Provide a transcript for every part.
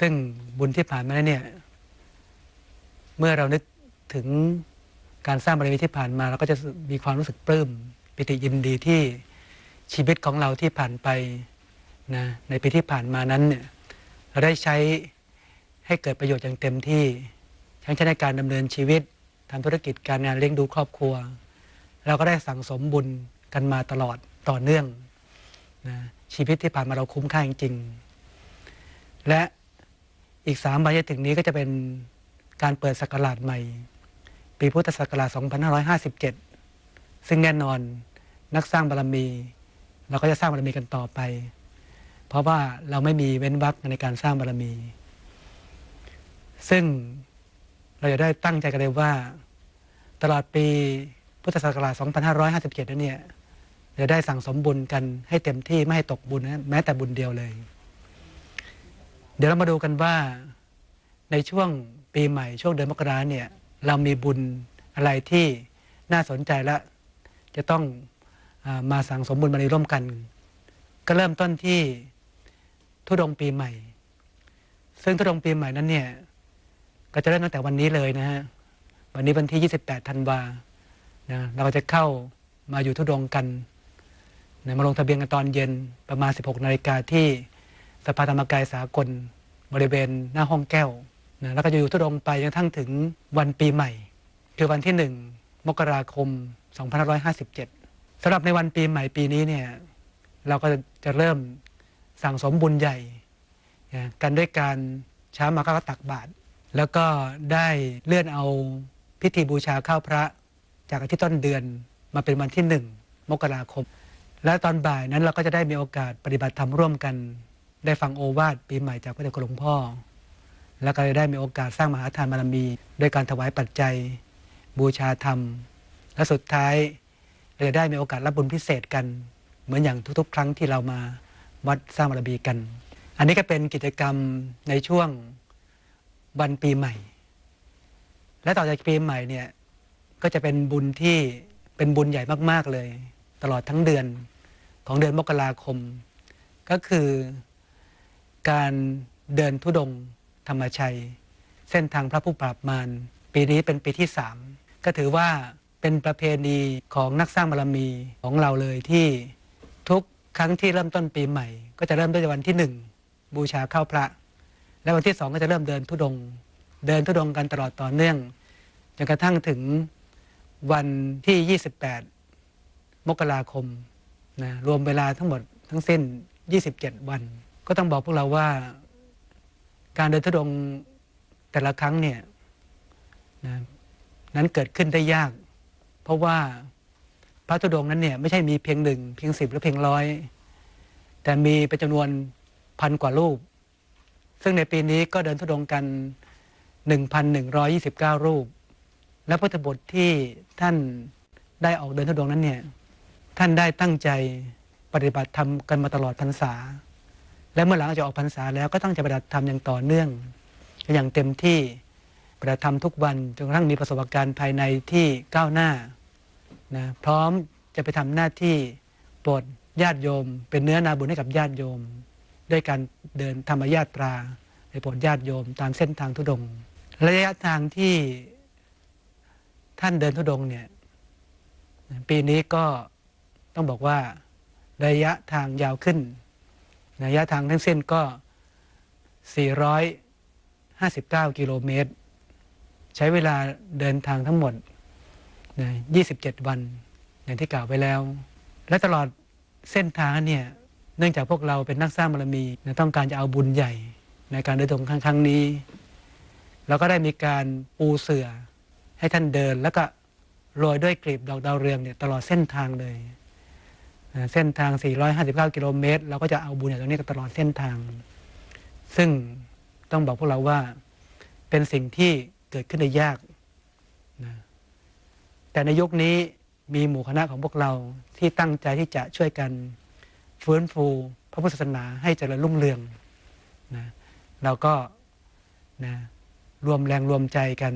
ซึ่งบุญที่ผ่านมาเนี่ย เมื่อเรานึกถึงการสร้างบารมีที่ผ่านมาเราก็จะมีความรู้สึกปลื้มปิติยินดีที่ชีวิตของเราที่ผ่านไปนะในปีที่ผ่านมานั้นเนี่ยเราได้ใช้ให้เกิดประโยชน์อย่างเต็มที่ทั้งใช้ในการดำเนินชีวิตทำธุรกิจการงานเลี้ยงดูครอบครัว เราก็ได้สั่งสมบุญกันมาตลอดต่อเนื่องนะชีวิตที่ผ่านมาเราคุ้มค่าจริงๆและ อีกสามใบที่ถึงนี้ก็จะเป็นการเปิดศักราชใหม่ ปีพุทธศักราช 2557 ซึ่งแน่นอนนักสร้างบารมี เราก็จะสร้างบารมีกันต่อไป เพราะว่าเราไม่มีเว้นวรรคในการสร้างบารมี ซึ่งเราจะได้ตั้งใจกันเลยว่า ตลอดปีพุทธศักราช 2557 นั้นเนี่ยจะได้สั่งสมบุญกันให้เต็มที่ไม่ให้ตกบุญนะแม้แต่บุญเดียวเลย เดี๋ยวเรามาดูกันว่าในช่วงปีใหม่ช่วงเดือนมกราเนี่ยเรามีบุญอะไรที่น่าสนใจและจะต้องอมาสั่งสมบุญบารมีร่วมกัน ก็เริ่มต้นที่ทุดงปีใหม่ ซึ่งทุดงปีใหม่นั้นเนี่ยก็จะเริ่มตั้งแต่วันนี้เลยนะฮะวันนี้วันที่ 28ธันวานะเราก็จะเข้ามาอยู่ทุดงกันนะมาลงทะเบียนกันตอนเย็นประมาณ 16นาฬิกาที่ สภาธรรมกายสากลบริเวณหน้าห้องแก้วนะแล้วก็จะอยู่ทุดงไปจนทั่งถึงวันปีใหม่ คือวันที่1มกราคม 2557สำหรับในวันปีใหม่ปีนี้เนี่ยเราก็จะเริ่มสั่งสมบุญใหญ่กันด้วยการเช้ามาก็ตักบาตรแล้วก็ได้เลื่อนเอาพิธีบูชาข้าวพระจากอาทิตย์ต้นเดือนมาเป็นวันที่หนึ่งมกราคม และตอนบ่ายนั้นเราก็จะได้มีโอกาสปฏิบัติธรรมร่วมกัน ได้ฟังโอวาทปีใหม่จากพระเดชคุณหลวงพ่อ แล้วก็ได้มีโอกาสสร้างมหาทานบารมี ด้วยการถวายปัจจัย บูชาธรรม และสุดท้ายเราจะได้มีโอกาสรับบุญพิเศษกัน เหมือนอย่างทุกๆ ครั้งที่เรามาวัดสร้างบารมีกัน อันนี้ก็เป็นกิจกรรมในช่วงวันปีใหม่ และต่อจากปีใหม่เนี่ยก็จะเป็นบุญที่เป็นบุญใหญ่มาก ๆเลย ตลอดทั้งเดือนของเดือนมกราคม ก็คือ การเดินทุดงธรรมชัย เส้นทางพระผู้ปราบมารปีนี้เป็นปีที่สามก็ถือว่าเป็นประเพณีของนักสร้างบารมีของเราเลยที่ทุกครั้งที่เริ่มต้นปีใหม่ ก็จะเริ่มด้วยวันที่หนึ่งบูชาเข้าพระ และวันที่สองก็จะเริ่มเดินทุดง เดินทุดงกันตลอดต่อเนื่องจนกระทั่งถึงวันที่ 28 มกราคมนะรวมเวลาทั้งหมดทั้งสิ้น 27 วัน ก็ต้องบอกพวกเราว่า การเดินทุดงแต่ละครั้งเนี่ยนะนั้นเกิดขึ้นได้ยาก เพราะว่าพระธุดงนั้นเนี่ยไม่ใช่มีเพียงหนึ่งเพียงสิบหรือเพียงร้อย แต่มีเป็นจำนวนพันกว่ารูป ซึ่งในปีนี้ก็เดินทุดงกัน 1,129 รูป และพุทธบทที่ท่านได้ออกเดินทุดงนั้นเนี่ยท่านได้ตั้งใจปฏิบัติธรรมกันมาตลอดพรรษา และเมื่อหลังจากออกพรรษาแล้วก็ต้องจะปฏิบัติธรรมอย่างต่อเนื่อง อย่างเต็มที่ปฏิบัติธรรมทุกวันจนกระทั่งมีประสบการณ์ภายในที่ก้าวหน้านะพร้อมจะไปทำหน้าที่โปรดญาติโยม เป็นเนื้อนาบุญให้กับญาติโยม ด้วยการเดินธรรมญาตราไปโปรดญาติโยมตามเส้นทางทุดง ระยะทางที่ท่านเดินทุดงเนี่ยปีนี้ก็ต้องบอกว่าระยะทางยาวขึ้น ระยะทางทั้งเส้นก็ 459 กิโลเมตร ใช้เวลาเดินทางทั้งหมด 27 วัน อย่างที่กล่าวไว้แล้ว และตลอดเส้นทางเนี่ย เนื่องจากพวกเราเป็นนักสร้างบารมี ต้องการจะเอาบุญใหญ่ในการเดินทางครั้งนี้เราก็ได้มีการปูเสื่อให้ท่านเดิน แล้วก็โรยด้วยกลีบดอกดาวเรืองเนี่ยตลอดเส้นทางเลย เส้นทาง 459 กิโลเมตร เราก็จะเอาบุญอย่างตรงนี้ตลอดเส้นทาง ซึ่งต้องบอกพวกเราว่าเป็นสิ่งที่เกิดขึ้นได้ยากนะแต่ในยุคนี้มีหมู่คณะของพวกเราที่ตั้งใจที่จะช่วยกันฟื้นฟูพระพุทธศาสนาให้เจริญรุ่งเรืองนะเราก็นะรวมแรงรวมใจกัน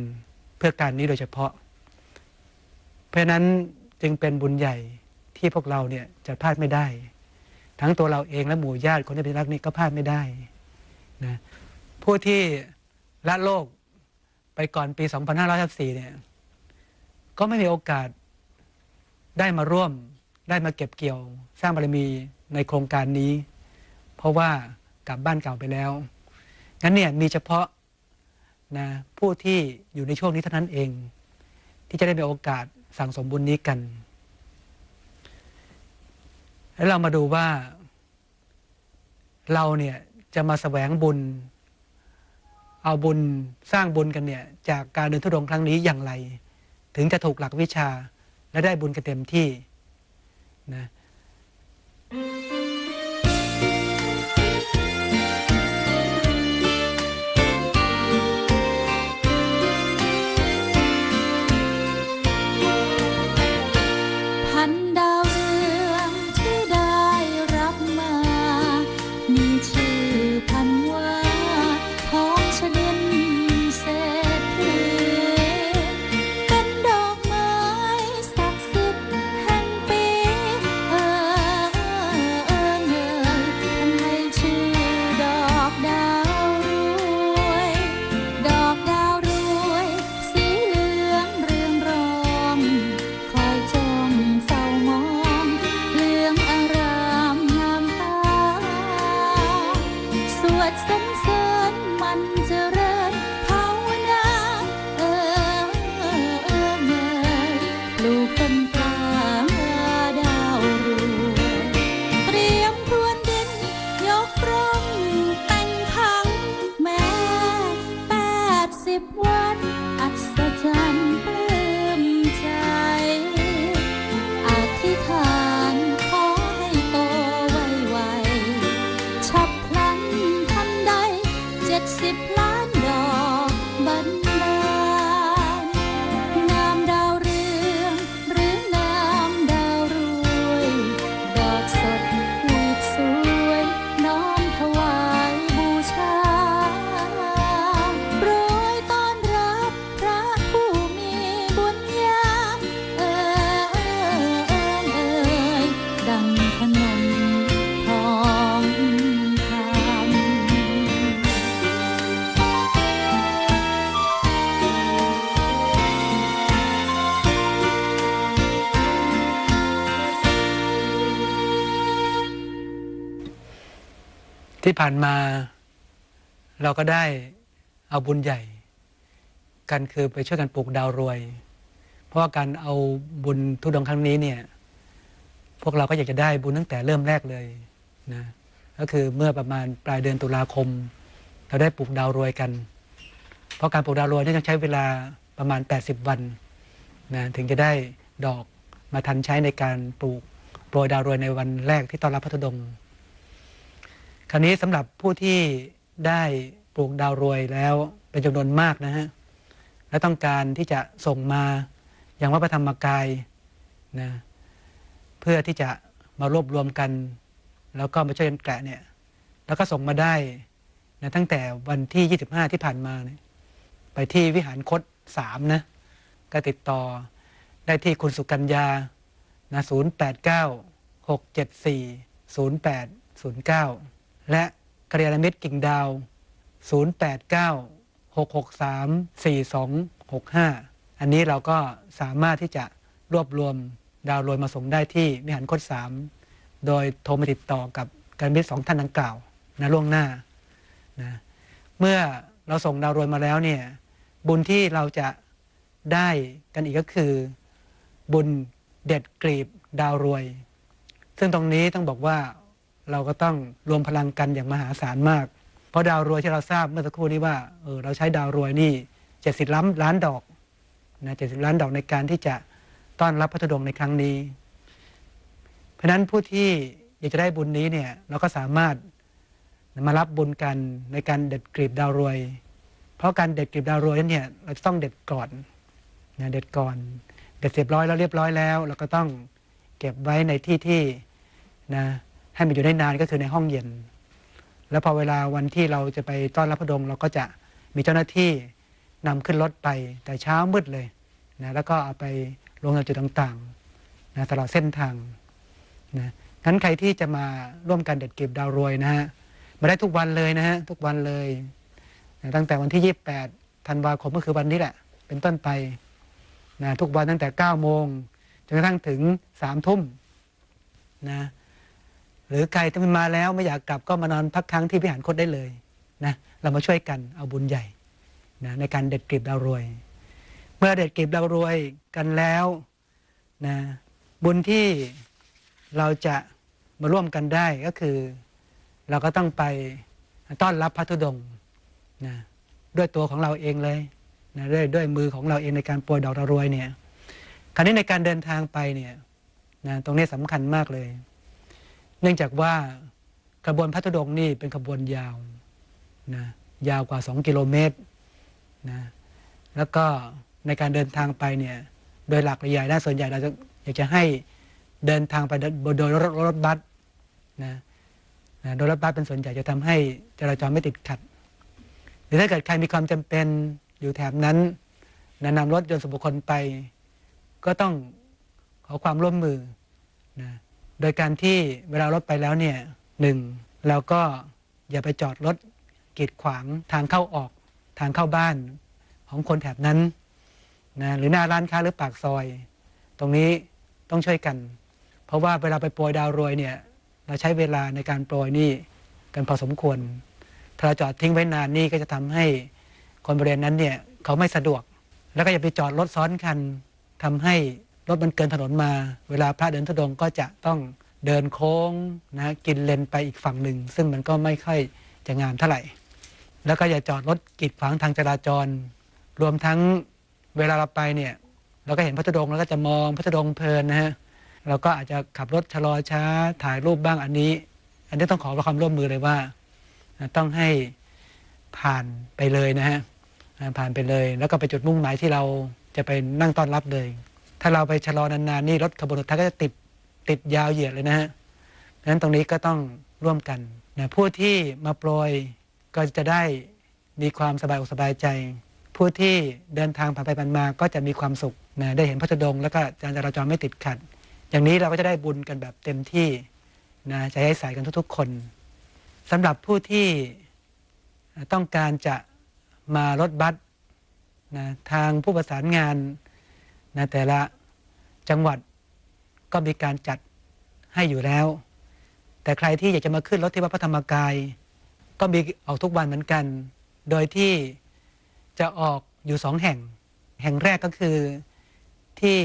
เพื่อการนี้โดยเฉพาะ เพราะนั้นจึงเป็นบุญใหญ่ ที่พวกเราเนี่ยจะพลาดไม่ได้ ทั้งตัวเราเองและหมู่ญาติคนที่เป็นรักนี่ก็พลาดไม่ได้นะผู้ที่ละโลกไปก่อนปี 2554เนี่ยก็ไม่มีโอกาสได้มาร่วมได้มาเก็บเกี่ยว สร้างบารมีในโครงการนี้ เพราะว่ากลับบ้านเก่าไปแล้วงั้นเนี่ยมีเฉพาะนะผู้ที่อยู่ในช่วงนี้เท่านั้นเอง ที่จะได้มีโอกาสสั่งสมบุญนี้กัน แล้วเรามาดูว่า เราเนี่ยจะมาแสวงบุญ เอาบุญสร้างบุญกันเนี่ย จากการเดินทุดงค์ครั้งนี้อย่างไร ถึงจะถูกหลักวิชาและได้บุญกันเต็มที่นะ ที่ผ่านมา เราก็ได้เอาบุญใหญ่ กันคือไปช่วยกันปลูกดาวรวย เพราะว่าการเอาบุญทุดงครั้งนี้เนี่ย พวกเราก็อยากจะได้บุญตั้งแต่เริ่มแรกเลยนะก็คือเมื่อประมาณปลายเดือนตุลาคม เราได้ปลูกดาวรวยกัน เพราะการปลูกดาวรวยนี่ต้องใช้เวลาประมาณ 80 วันนะถึงจะได้ดอกมาทันใช้ในการปลูกโปรยดาวรวยในวันแรกที่ต้อนรับพระธุดงค์ ราวนี้สำหรับผู้ที่ได้ปลูกดาวรวยแล้วเป็นจำนวนมากนะฮะและต้องการที่จะส่งมาอย่างวัดพระธรรมกายนะเพื่อที่จะมารวบรวมกัน แล้วก็มาช่วยกันแกะเนี่ยแล้วก็ส่งมาได้นะตั้งแต่วันที่ 25 ที่ผ่านมาเนี่ยไปที่วิหารคดสามนะก็ติดต่อได้ที่คุณสุกัญญานะ089 674 0809 และกระยาณมิตรกิ่งดาว 089 663 4265 อันนี้เราก็สามารถที่จะรวบรวมดาวรวยมาส่งได้ที่วิหารคดสามโดยโทรมาติดต่อกับการมิตรสองท่านดังกล่าวนะล่วงหน้านะเมื่อเราส่งดาวรวยมาแล้วเนี่ยบุญที่เราจะได้กันอีกก็คือ บุญเด็ดกรีบดาวรวย ซึ่งตรงนี้ต้องบอกว่า เราก็ต้องรวมพลังกันอย่างมหาศาลมาก เพราะดาวรวยที่เราทราบเมื่อสักครู่นี้ว่าเออเราใช้ดาวรวยนี่เจ็ดสิบล้านล้านดอกนะเจ็ดสิบล้านดอกในการที่จะต้อนรับพระธุดงค์ในครั้งนี้ เพราะนั้นผู้ที่อยากจะได้บุญนี้เนี่ยเราก็สามารถมารับบุญกันในการเด็ดกลีบดาวรวย เพราะการเด็ดกลีบดาวรวยนั้นเนี่ยเราจะต้องเด็ดก่อนนะเด็ดก่อนเด็ดเสรียบร้อยแล้วเรียบร้อยแล้ว เราก็ต้องเก็บไว้ในที่ที่นะ ให้มันอยู่ได้นานก็คือในห้องเย็น แล้วพอเวลาวันที่เราจะไปต้อนรับพระดงเราก็จะมีเจ้าหน้าที่นำขึ้นรถไปแต่เช้ามืดเลยนะแล้วก็เอาไปลงจุดต่างๆนะตลอดเส้นทางนะงั้นใครที่จะมาร่วมกันเด็ดเก็บดาวรวยนะฮะมาได้ทุกวันเลยนะฮะทุกวันเลยนะตั้งแต่วันที่ 28ธันวาคมก็คือวันนี้แหละ เป็นต้นไปนะทุกวันตั้งแต่9โมงจนกระทั่งถึง3ทุ่มนะ หรือใครที่มาแล้วไม่อยากกลับก็มานอนพักค้างที่วิหารคตได้เลยนะเรามาช่วยกันเอาบุญใหญ่นะในการเด็ดกลีบดาวรวย เมื่อเด็ดกลีบดาวรวยกันแล้วนะบุญที่เราจะมาร่วมกันได้ก็คือ เราก็ต้องไปต้อนรับพระธุดงค์นะด้วยตัวของเราเองเลยนะด้วยด้วยมือของเราเองในการโปรยดอกดาวรวยเนี่ยคราวนี้ในการเดินทางไปเนี่ยนะตรงนี้สำคัญมากเลย เนื่องจากว่ากระบวนพระธุดงนี่เป็นขบวนยาวนะยาวกว่า 2 กิโลเมตรนะแล้วก็ในการเดินทางไปเนี่ยโดยหลักใหญ่ด้านส่วนใหญ่เราจะอยากจะให้เดินทางไปโดยรถรถบัสนะนะโดยรถบัสเป็นส่วนใหญ่จะทำให้จราจรไม่ติดขัด หรือถ้าเกิดใครมีความจำเป็นอยู่แถบนั้นนะนำรถยนต์ส่วนบุคคลไป ก็ต้องขอความร่วมมือนะ โดยการที่เวลารถไปแล้วเนี่ยหนึ่งเราก็อย่าไปจอดรถกีดขวางทางเข้าออกทางเข้าบ้านของคนแถบนั้นนะหรือหน้าร้านค้าหรือปากซอย ตรงนี้ต้องช่วยกัน เพราะว่าเวลาไปโปรยดาวรวยเนี่ยเราใช้เวลาในการโปรยนี่กันพอสมควร ถ้าเราจอดทิ้งไว้นานนี่ก็จะทำให้คนบริเวณนั้นเนี่ยเขาไม่สะดวก แล้วก็อย่าไปจอดรถซ้อนคันทำให้ รถมันเกินถนนมา เวลาพระเดินทุดงก็จะต้องเดินโค้งนะกินเลนไปอีกฝั่งหนึ่ง ซึ่งมันก็ไม่ค่อยจะงามเท่าไหร่ แล้วก็อย่าจอดรถกีดขวางทางจราจร รวมทั้งเวลาเราไปเนี่ยเราก็เห็นพระธุดงแล้วก็จะมองพระธุดงเพลินนะฮะเราก็อาจจะขับรถชะลอช้าถ่ายรูปบ้างอันนี้ อันนี้ต้องขอความร่วมมือเลยว่า ต้องให้ผ่านไปเลยนะฮะผ่านไปเลย แล้วก็ไปจุดมุ่งหมายที่เราจะไปนั่งต้อนรับเลย ถ้าเราไปชะลอนานๆนี่รถขบวนรถทักก็จะติดติดยาวเหยียดเลยนะฮะดังนั้นตรงนี้ก็ต้องร่วมกันนะผู้ที่มาโปรยก็จะได้มีความสบายอกสบายใจ ผู้ที่เดินทางผ่านไปผ่านมาก็จะมีความสุขนะได้เห็นพระธุดงค์แล้วก็การจราจรไม่ติดขัด อย่างนี้เราก็จะได้บุญกันแบบเต็มที่นะใจให้ใส่กันทุก ๆ คนสำหรับผู้ที่ต้องการจะมารถบัสนะทางผู้ประสานงาน นะแต่ละจังหวัดก็มีการจัดให้อยู่แล้ว แต่ใครที่อยากจะมาขึ้นรถที่วัดพระธรรมกาย ก็มีออกทุกวันเหมือนกัน โดยที่จะออกอยู่สองแห่ง แห่งแรกก็คือที่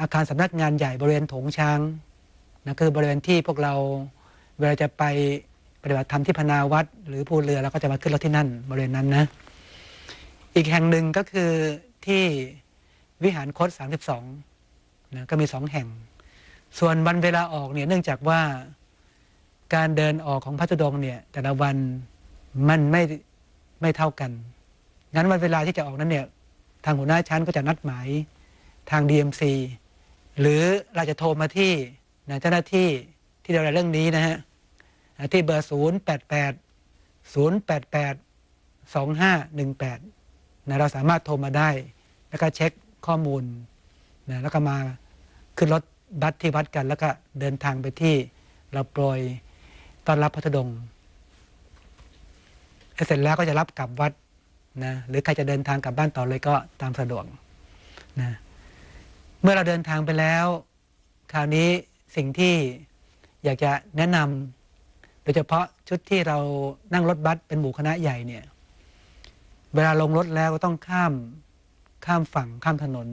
อาคารสำนักงานใหญ่บริเวณโถงช้างนะคือบริเวณที่พวกเราเวลาจะไปปฏิบัติธรรมที่พนาวัด หรือภูเรือเราก็จะมาขึ้นรถที่นั่นบริเวณนั้นนะ อีกแห่งหนึ่งก็คือที่ วิหารคต32นะก็มีสองแห่ง ส่วนวันเวลาออกเนี่ยเนื่องจากว่าการเดินออกของพระธุดงเนี่ย แต่ละวันมันไม่ไม่เท่ากัน งั้นวันเวลาที่จะออกนั้นเนี่ย ทางหัวหน้าชั้นก็จะนัดหมายทาง DMC หรือเราจะโทรมาที่นะเจ้าหน้าที่ที่ดูแลเรื่องนี้นะฮะที่เบอร์ 0 8 8 0 8 8 2 5 1 8นะเราสามารถโทรมาได้ แล้วก็เช็ค ข้อมูลนะแล้วก็มาขึ้นรถบัสที่วัดกัน แล้วก็เดินทางไปที่เราโปรยต้อนรับพระธดงเสร็จแล้วก็จะรับกลับวัดนะหรือใครจะเดินทางกลับบ้านต่อเลยก็ตามสะดวกนะเมื่อเราเดินทางไปแล้ว คราวนี้สิ่งที่อยากจะแนะนำโดยเฉพาะชุดที่เรานั่งรถบัสเป็นหมู่คณะใหญ่เนี่ย เวลาลงรถแล้วก็ต้องข้าม ข้ามฝั่งข้ามถนน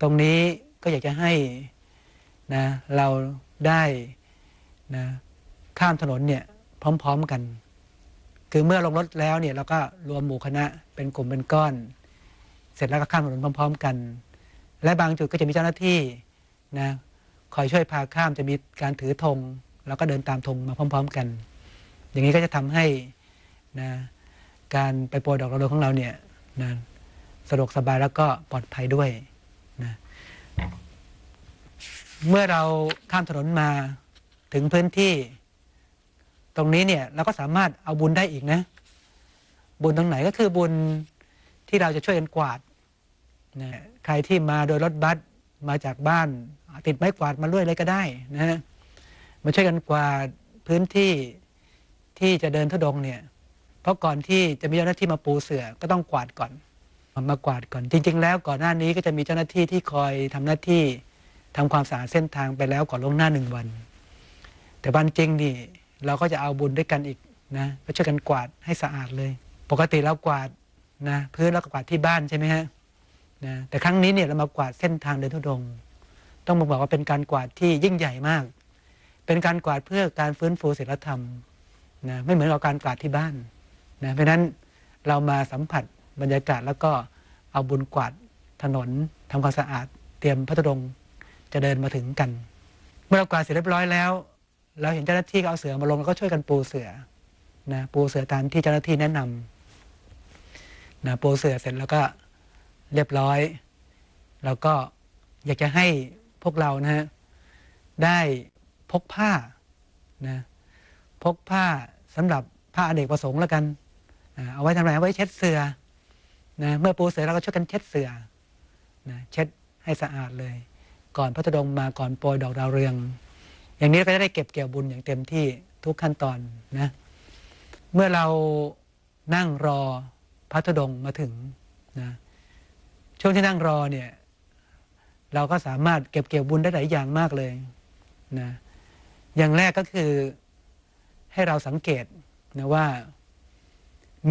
ตรงนี้ก็อยากจะให้นะเราได้นะข้ามถนนเนี่ยพร้อม ๆกัน คือเมื่อลงรถแล้วเนี่ยเราก็รวมหมู่คณะเป็นกลุ่มเป็นก้อน เสร็จแล้วก็ข้ามถนนพร้อม ๆ กัน และบางจุดก็จะมีเจ้าหน้าที่นะคอยช่วยพาข้ามจะมีการถือธงแล้วก็เดินตามธงมาพร้อม ๆ กัน อย่างนี้ก็จะทำให้นะการไปโปรยดอกระโดดของเราเนี่ยนะ สะดวกสบายแล้วก็ปลอดภัยด้วยนะเมื่อเราข้ามถนนมาถึงพื้นที่ ตรงนี้เนี่ยเราก็สามารถเอาบุญได้อีกนะ บุญตรงไหนก็คือบุญที่เราจะช่วยกันกวาดนะใครที่มาโดยรถบัสมาจากบ้าน ติดไม้กวาดมาด้วยเลยก็ได้นะมาช่วยกันกวาดพื้นที่ที่จะเดินทุดงเนี่ย เพราะก่อนที่จะมีเจ้าหน้าที่มาปูเสือก็ต้องกวาดก่อน มากวาดก่อน จริง ๆ แล้วก่อนหน้านี้ก็จะมีเจ้าหน้าที่ที่คอยทำหน้าที่ทำความสะอาดเส้นทางไปแล้วก่อนลงหน้าหนึ่งวัน แต่วันจริงนี่เราก็จะเอาบุญด้วยกันอีกนะก็ช่วยกันกวาดให้สะอาดเลย ปกติเรากวาดนะพื้นแล้วก็กวาดที่บ้านใช่ไหมฮะนะแต่ครั้งนี้เนี่ยเรามากวาดเส้นทางเดินทุดง ต้องบอกว่าเป็นการกวาดที่ยิ่งใหญ่มาก เป็นการกวาดเพื่อการฟื้นฟูศีลธรรมนะไม่เหมือนกับการกวาดที่บ้านนะเพราะฉะนั้นเรามาสัมผัส บรรยากาศแล้วก็เอาบุญกวาดถนนทำความสะอาด เตรียมพระธุดงค์จะเดินมาถึงกัน เมื่อเรากวาดเสร็จเรียบร้อยแล้วเราเห็นเจ้าหน้าที่ก็เอาเสือมาลงแล้วก็ช่วยกันปูเสือนะปูเสือตามที่เจ้าหน้าที่แนะนำนะปูเสือเสร็จแล้วก็เรียบร้อย แล้วก็อยากจะให้พวกเรานะฮะได้พกผ้านะพกผ้าสำหรับผ้าอเนกประสงค์แล้วกัน เอาไว้ทำอะไรเอาไว้เช็ดเสือ นะเมื่อปูเสือเราก็ช่วยกันเช็ดเสือนะเช็ดให้สะอาดเลย ก่อนพระธุดงมาก่อนโปรยดอกดาวเรือง อย่างนี้ก็จะได้เก็บเกี่ยวบุญอย่างเต็มที่ทุกขั้นตอนนะเมื่อเรานั่งรอพระธุดงมาถึงนะช่วงที่นั่งรอเนี่ยเราก็สามารถเก็บเกี่ยวบุญได้หลายอย่างมากเลยนะอย่างแรกก็คือให้เราสังเกตนะว่า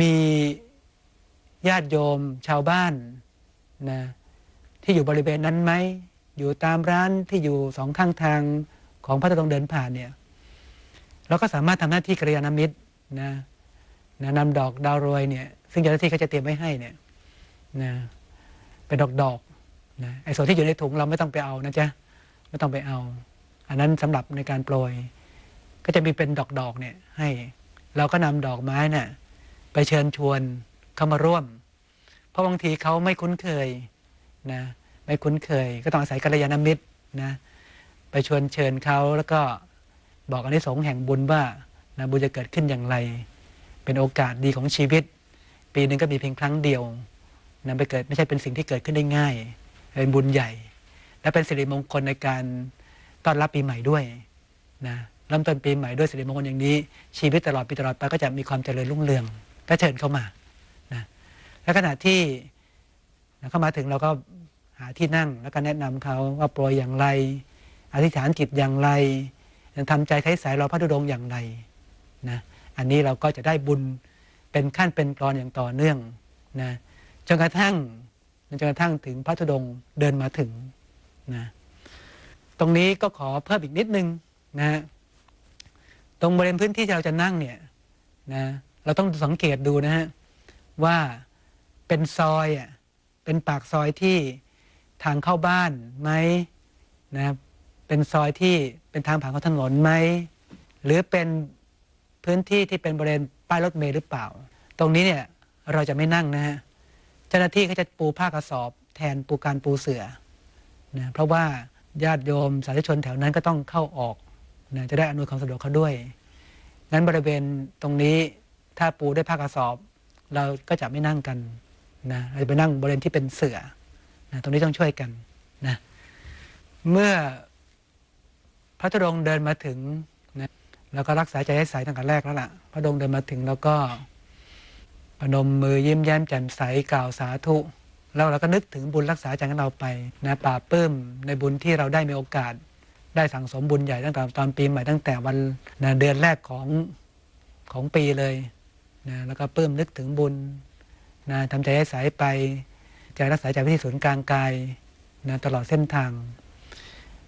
มี ญาติโยมชาวบ้านนะที่อยู่บริเวณนั้นไหม อยู่ตามร้านที่อยู่สองข้างทางของพระธุดงเดินผ่านเนี่ยเราก็สามารถทำหน้าที่กริยาณมิตรนะนะนำดอกดาวโรยเนี่ย ซึ่งเจ้าหน้าที่เขาจะเตรียมไว้ให้เนี่ยนะเป็นดอกดอกๆนะไอ้ส่วนที่อยู่ในถุงเราไม่ต้องไปเอานะจ๊ะไม่ต้องไปเอา อันนั้นสำหรับในการโปรย ก็จะมีเป็นดอกดอกๆเนี่ยให้ เราก็นำดอกไม้น่ะไปเชิญชวน เข้ามาร่วม เพราะบางทีเขาไม่คุ้นเคยนะไม่คุ้นเคย ก็ต้องอาศัยกัลยาณมิตรนะไปชวนเชิญเขาแล้วก็บอกอันนี้สงส์แห่งบุญว่านะบุญจะเกิดขึ้นอย่างไร เป็นโอกาสดีของชีวิต ปีหนึ่งก็มีเพียงครั้งเดียวนะไปเกิดไม่ใช่เป็นสิ่งที่เกิดขึ้นได้ง่าย เป็นบุญใหญ่ และเป็นสิริมงคลในการต้อนรับปีใหม่ด้วยนะเริ่มต้นปีใหม่ด้วยสิริมงคลอย่างนี้ ชีวิตตลอดปีตลอดไปก็จะมีความเจริญรุ่งเรืองก็เชิญเข้ามา และขณะที่เข้ามาถึงเราก็หาที่นั่งแล้วก็แนะนำเขาว่าโปรยอย่างไร อธิษฐานจิตอย่างไรทำใจใช้สายรอพระธุดงค์อย่างไรนะอันนี้เราก็จะได้บุญเป็นขั้นเป็นกรอนอย่างต่อเนื่องนะจนกระทั่งจนกระทั่งถึงพระธุดงค์เดินมาถึงนะตรงนี้ก็ขอเพิ่มอีกนิดนึงนะตรงบริเวณพื้นที่ที่เราจะนั่งเนี่ยนะเราต้องสังเกตดูนะฮะว่า เป็นซอยอะเป็นปากซอยที่ทางเข้าบ้านไหมนะครับเป็นซอยที่เป็นทางผ่านของถนนไหมหรือเป็นพื้นที่ที่เป็นบริเวณป้ายรถเมล์หรือเปล่า ตรงนี้เนี่ยเราจะไม่นั่งนะฮะเจ้าหน้าที่เขาจะปูผ้ากระสอบ แทนปูการปูเสือนะเพราะว่าญาติโยมสาธุชนแถวนั้นก็ต้องเข้าออกนะจะได้อำนวยความสะดวกเขาด้วย งั้นบริเวณตรงนี้ถ้าปูด้วยผ้ากระสอบ เราก็จะไม่นั่งกัน นะเราจะไปนั่งบริเวณที่เป็นเสือนะตรงนี้ต้องช่วยกันนะเมื่อพระธุดงค์เดินมาถึงนะแล้วก็รักษาใจให้ใสตั้งแต่แรกแล้วล่ะ พระธุดงค์เดินมาถึงแล้วก็พนมมือยิ้มแย้มแจ่มใสกล่าวสาธุแล้วเราก็นึกถึงบุญรักษาใจของเราไปนะปราปื้มในบุญที่เราได้มีโอกาส ได้สั่งสมบุญใหญ่ตั้งแต่ตอนปีใหม่ตั้งแต่วันนะเดือนแรกของของปีเลยนะแล้วก็ปื้มนึกถึงบุญ นะทำใจให้ใสไปใจรักษาใจไว้ที่ศูนย์กลางกายนะตลอดเส้นทาง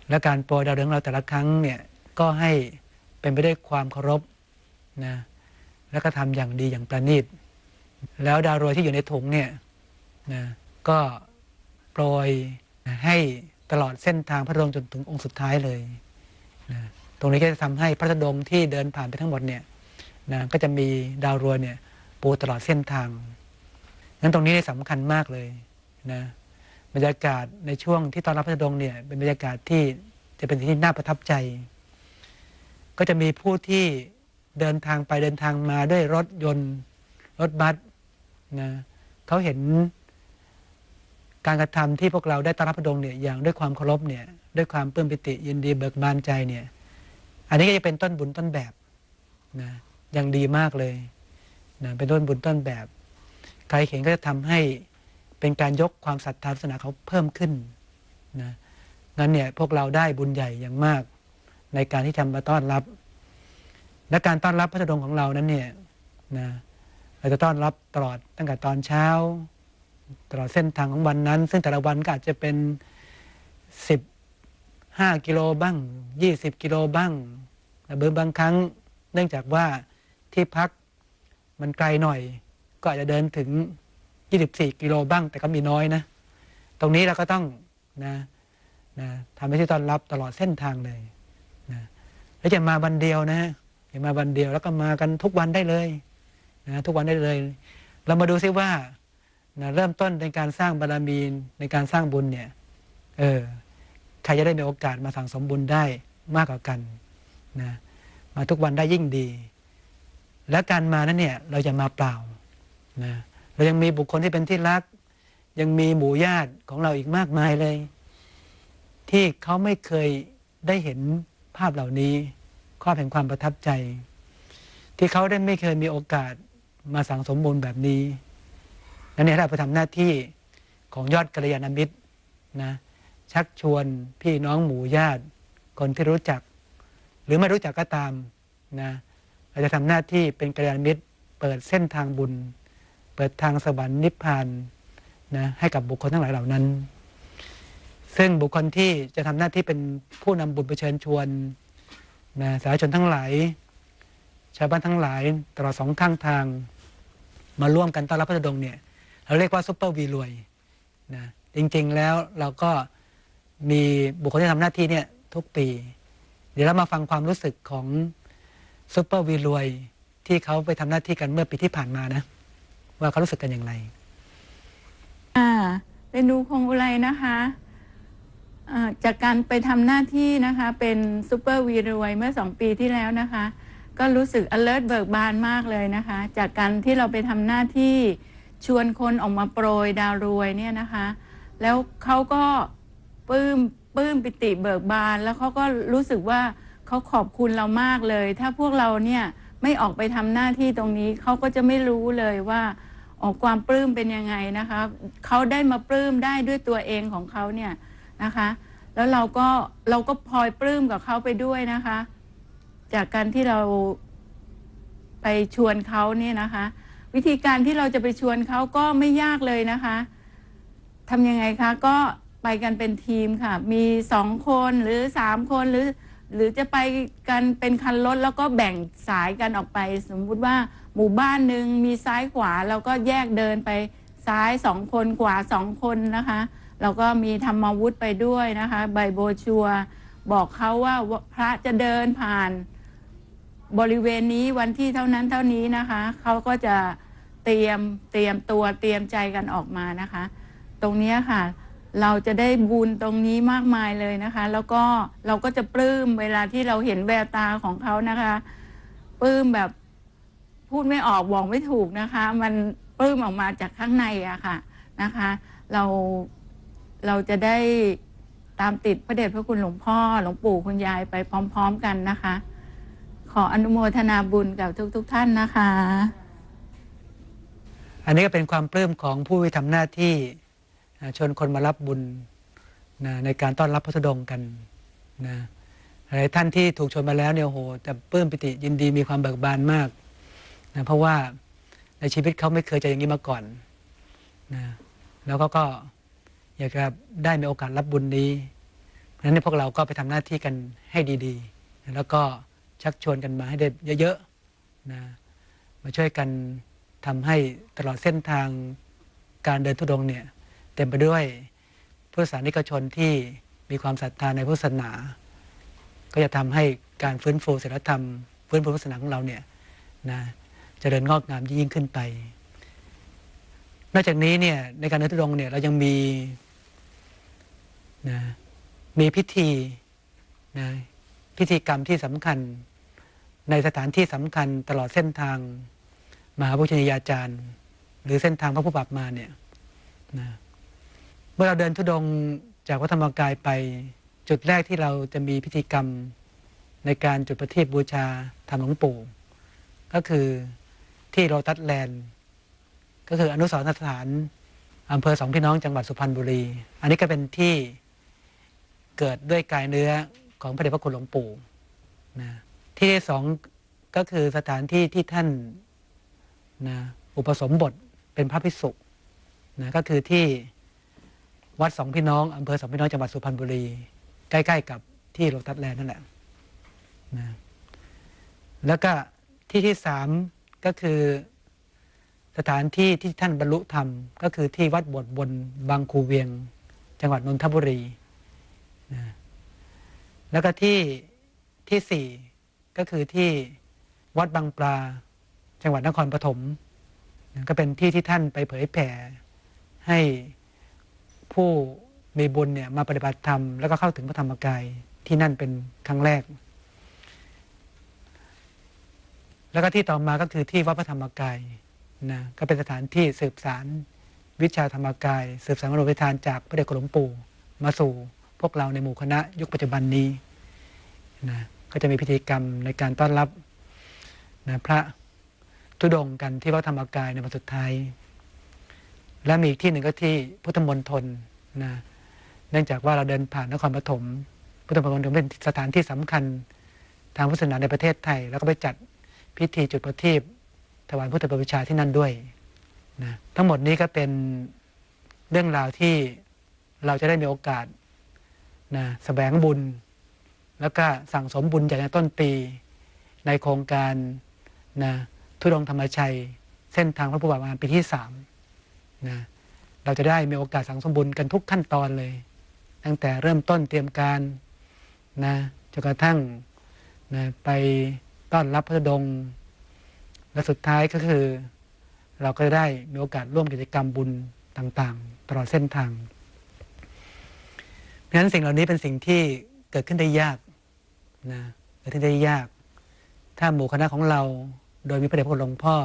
และการโปรยดาวเรืองเราแต่ละครั้งเนี่ยก็ให้เป็นไปด้วยความเคารพนะแล้วก็ทำอย่างดีอย่างประณีต แล้วดาวโรยที่อยู่ในถุงเนี่ยนะก็โปรยนะให้ตลอดเส้นทางพระดงจนถึงองค์สุดท้ายเลยนะตรงนี้ก็จะทำให้พระธดงที่เดินผ่านไปทั้งหมดเนี่ยนะก็จะมีดาวโรยเนี่ยปูตลอดเส้นทาง งั้นตรงนี้สำคัญมากเลยนะบรรยากาศในช่วงที่ตอนรับพระดงเนี่ยเป็นบรรยากาศที่จะเป็นที่น่าประทับใจ ก็จะมีผู้ที่เดินทางไปเดินทางมาด้วยรถยนต์รถบัสนะเขาเห็นการกระทำที่พวกเราได้ต้อนรับพระดงเนี่ยอย่างด้วยความเคารพเนี่ยด้วยความปลื้มปิติยินดีเบิกบานใจเนี่ย อันนี้ก็จะเป็นต้นบุญต้นแบบนะอย่างดีมากเลยนะเป็นต้นบุญต้นแบบ ใครเห็นก็จะทำให้เป็นการยกความศรัทธาศาสนาเขาเพิ่มขึ้นนะงั้นเนี่ยพวกเราได้บุญใหญ่อย่างมาก ในการที่จะมาต้อนรับ และการต้อนรับพระธดงค์ของเรานั้นเนี่ยนะเราจะต้อนรับตลอดตั้งแต่ตอนเช้า ตลอดเส้นทางของวันนั้น ซึ่งแต่ละวันก็อาจจะเป็นสิบห้ากิโลบ้างยี่สิบกิโลบ้างแต่เบอบางครั้งเนื่องจากว่าที่พักมันไกลหน่อย ก็อาจจะเดินถึง 24 กิโลบ้าง แต่ก็มีน้อยนะ ตรงนี้เราก็ต้องนะนะทำให้ที่ต้อนรับตลอดเส้นทางเลยนะแล้วจะมาวันเดียวนะอย่ามาวันเดียวแล้วก็มากันทุกวันได้เลยนะทุกวันได้เลย เรามาดูซิว่านะเริ่มต้นในการสร้างบารมีในการสร้างบุญเนี่ยเออใครจะได้มีโอกาสมาสั่งสมบุญได้มากกว่ากันนะมาทุกวันได้ยิ่งดี และการมานั้นเนี่ยเราจะมาเปล่า นะเรายังมีบุคคลที่เป็นที่รัก ยังมีหมู่ญาติของเราอีกมากมายเลย ที่เขาไม่เคยได้เห็นภาพเหล่านี้ข้อแห่งความประทับใจ ที่เขาได้ไม่เคยมีโอกาสมาสั่งสมบุญแบบนี้นั่นเนี่ยเราไปทำหน้าที่ของยอดกัลยาณมิตรนะชักชวนพี่น้องหมู่ญาติ คนที่รู้จัก หรือไม่รู้จักก็ตามนะเราจะทำหน้าที่เป็นกัลยาณมิตร เปิดเส้นทางบุญ ปิดทางสวรรค์นิพพานนะให้กับบุคคลทั้งหลายเหล่านั้น ซึ่งบุคคลที่จะทำหน้าที่เป็นผู้นำบุญไปเชิญชวนนะสาธชนทั้งหลาย ชาวบ้านทั้งหลายตลอดสองข้างทาง มาร่วมกันต้อนรับพระธุดงเนี่ยเราเรียกว่าซุปเปอร์วีรวยนะจริงๆแล้วเราก็มีบุคคลที่ทำหน้าที่เนี่ยทุกปี เดี๋ยวเรามาฟังความรู้สึกของซุปเปอร์วีรวยที่เขาไปทำหน้าที่กันเมื่อปีที่ผ่านมานะ ว่าเขารู้สึกกันอย่างไรอ่าเป็นดูคงอุไรนะคะจากการไปทำหน้าที่นะคะ เป็นซูเปอร์วีรวยเมื่อสองปีที่แล้วนะคะ ก็รู้สึก alert เบิกบานมากเลยนะคะ จากการที่เราไปทำหน้าที่ชวนคนออกมาโปรยดาวรวยเนี่ยนะคะ แล้วเขาก็ปลื้มปลื้มปิติเบิกบาน แล้วเขาก็รู้สึกว่าเขาขอบคุณเรามากเลย ถ้าพวกเราเนี่ยไม่ออกไปทำหน้าที่ตรงนี้เขาก็จะไม่รู้เลยว่า ออกความปลื้มเป็นยังไงนะคะเขาได้มาปลื้มได้ด้วยตัวเองของเขาเนี่ยนะคะ แล้วเราก็เราก็พลอยปลื้มกับเขาไปด้วยนะคะ จากการที่เราไปชวนเขาเนี่ยนะคะ วิธีการที่เราจะไปชวนเขาก็ไม่ยากเลยนะคะทำยังไงคะก็ไปกันเป็นทีมค่ะ มีสองคนหรือสามคนหรือ หรือจะไปกันเป็นคันรถแล้วก็แบ่งสายกันออกไป สมมุติว่า หมู่บ้านหนึ่งมีซ้ายขวาเราก็แยกเดินไปซ้ายสองคนขวาสองคนนะคะเราก็มีธรรมวุฒิไปด้วยนะคะ ใบโบชัว บอกเขาว่าพระจะเดินผ่านบริเวณนี้วันที่เท่านั้นเท่านี้นะคะเขาก็จะเตรียมเตรียมตัวเตรียมใจกันออกมานะคะ ตรงนี้ค่ะ เราจะได้บุญตรงนี้มากมายเลยนะคะ แล้วก็เราก็จะปลื้มเวลาที่เราเห็นแววตาของเขานะคะปลื้มแบบ พูดไม่ออกบอกไม่ถูกนะคะ มันปลื้มออกมาจากข้างในอะค่ะนะคะ เราเราจะได้ตามติดพระเดชพระคุณหลวงพ่อหลวงปู่คุณยายไปพร้อม ๆกันนะคะ ขออนุโมทนาบุญกับทุกๆท่านนะคะ อันนี้ก็เป็นความปลื้มของผู้ที่ทำหน้าที่ชวนคนมารับบุญนะในการต้อนรับพระธุดงกันนะหลายท่านที่ถูกชวนมาแล้วเนี่ยโหจะปลื้มปิติยินดีมีความเบิกบานมาก นะเพราะว่าในชีวิตเขาไม่เคยเจออย่างนี้มาก่อนนะแล้วก็ก็อยากจะได้มีโอกาสรับบุญนี้เพราะฉะนั้นพวกเราก็ไปทำหน้าที่กันให้ดีๆ แล้วก็ชักชวนกันมาให้ได้เยอะๆนะมาช่วยกันทำให้ตลอดเส้นทางการเดินทุดงค์เนี่ยเต็มไปด้วยพุทธศาสนิกชนที่มีความศรัทธาในพุทธศาสนา ก็จะทำให้การฟื้นฟูศีลธรรม ฟื้นฟูพุทธศาสนาของเราเนี่ยนะ เจริญงอกงามยิ่งขึ้นไป นอกจากนี้เนี่ยในการเดินทุดงเนี่ยเรายังมีนะมีพิธีนะพิธีกรรมที่สำคัญในสถานที่สำคัญตลอดเส้นทางมหาพุทธนิยาจารย์ หรือเส้นทางพระผู้ปรับมาเนี่ยนะเมื่อเราเดินทุดงจากวัดธรรมกายไปจุดแรกที่เราจะมีพิธีกรรมในการจุดประทีปบูชาธรรมหลวงปู่ ก็คือ ที่โรตัสแลนด์ ก็คืออนุสรณ์สถานอำเภอสองพี่น้องจังหวัดสุพรรณบุรี อันนี้ก็เป็นที่เกิดด้วยกายเนื้อของพระเดชพระคุณหลวงปู่นะที่ที่สองก็คือสถานที่ที่ท่านนะอุปสมบทเป็นพระภิกษุนะก็คือที่วัดสองพี่น้องอำเภอสองพี่น้องจังหวัดสุพรรณบุรี ใกล้ ๆ กับที่โรตัสแลนด์นั่นแหละนะแล้วก็ที่ที่สาม ก็คือสถานที่ที่ท่านบรรลุธรรม ก็คือที่วัดบวชบนบางคูเวียง จังหวัดนนทบุรีนะแล้วก็ที่ที่สี่ก็คือที่วัดบางปลา จังหวัดนครปฐมนะก็เป็นที่ที่ท่านไปเผยแผ่ให้ผู้มีบุญเนี่ยมาปฏิบัติธรรม แล้วก็เข้าถึงพระธรรมกายที่นั่นเป็นครั้งแรก แล้วก็ที่ต่อมาก็คือที่วัดพระธรรมกายนะก็เป็นสถานที่สืบสารวิชาธรรมกาย สืบสารมโนวิธานจากพระเดชคุณหลวงปู่มาสู่พวกเราในหมู่คณะยุคปัจจุบันนี้นะก็จะมีพิธีกรรมในการต้อนรับนะพระธุดงกันที่วัดธรรมกายในวันสุดท้าย และมีอีกที่หนึ่งก็ที่พุทธมณฑลนะเนื่องจากว่าเราเดินผ่านนครปฐมพุทธมณฑลเป็นสถานที่สำคัญทางพุทธศาสนาในประเทศไทย แล้วก็ไปจัด พิธีจุดประทีปถวายพุทธบูชาที่นั่นด้วยนะทั้งหมดนี้ก็เป็นเรื่องราวที่เราจะได้มีโอกาสนะสแสวงบุญ แล้วก็สั่งสมบุญจากในต้นปีในโครงการนะทุดงธรรมชัย เส้นทางพระพุทธบาทปีที่สามนะเราจะได้มีโอกาสสั่งสมบุญกันทุกขั้นตอนเลย ตั้งแต่เริ่มต้นเตรียมการนะจนกระทั่งนะไป ต้อนรับพระดง และสุดท้ายก็คือ เราก็จะได้มีโอกาสร่วมกิจกรรมบุญต่างๆ ตลอดเส้นทาง เพราะฉะนั้นสิ่งเหล่านี้เป็นสิ่งที่เกิดขึ้นได้ยากนะเกิดขึ้นได้ยาก ถ้าหมู่คณะของเราโดยมีพระเดชพระคุณหลวงพ่อ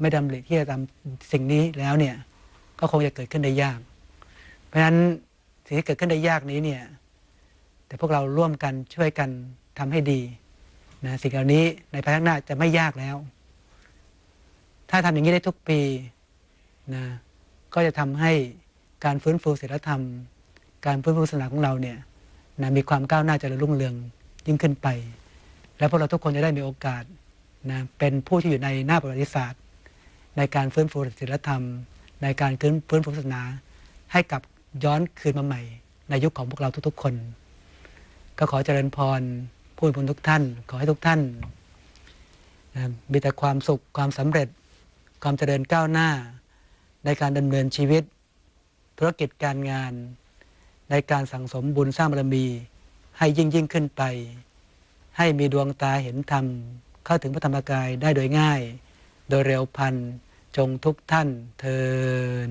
ไม่ดำริที่จะทำสิ่งนี้แล้วเนี่ยก็คงจะเกิดขึ้นได้ยาก เพราะฉะนั้นสิ่งที่เกิดขึ้นได้ยากนี้เนี่ยแต่พวกเราร่วมกันช่วยกันทำให้ดี นะสิ่งเหล่านี้ในภายภาคหน้าจะไม่ยากแล้ว ถ้าทำอย่างนี้ได้ทุกปีนะก็จะทำให้การฟื้นฟูศีลธรรม การฟื้นฟูศาสนาของเราเนี่ยนะมีความก้าวหน้าเจริญรุ่งเรืองยิ่งขึ้นไป และพวกเราทุกคนจะได้มีโอกาสนะเป็นผู้ที่อยู่ในหน้าประวัติศาสตร์ ในการฟื้นฟูศีลธรรม ในการฟื้นฟูศาสนา ให้กลับย้อนคืนมาใหม่ ในยุคของพวกเราทุกๆคน ก็ขอเจริญพร ผู้มีบุญทุกท่าน ขอให้ทุกท่านมีแต่ความสุขความสำเร็จ ความเจริญก้าวหน้า ในการดำเนินชีวิต ธุรกิจการงาน ในการสั่งสมบุญสร้างบารมี ให้ยิ่งยิ่งขึ้นไป ให้มีดวงตาเห็นธรรม เข้าถึงพระธรรมกายได้โดยง่าย โดยเร็วพันจงทุกท่านเทิน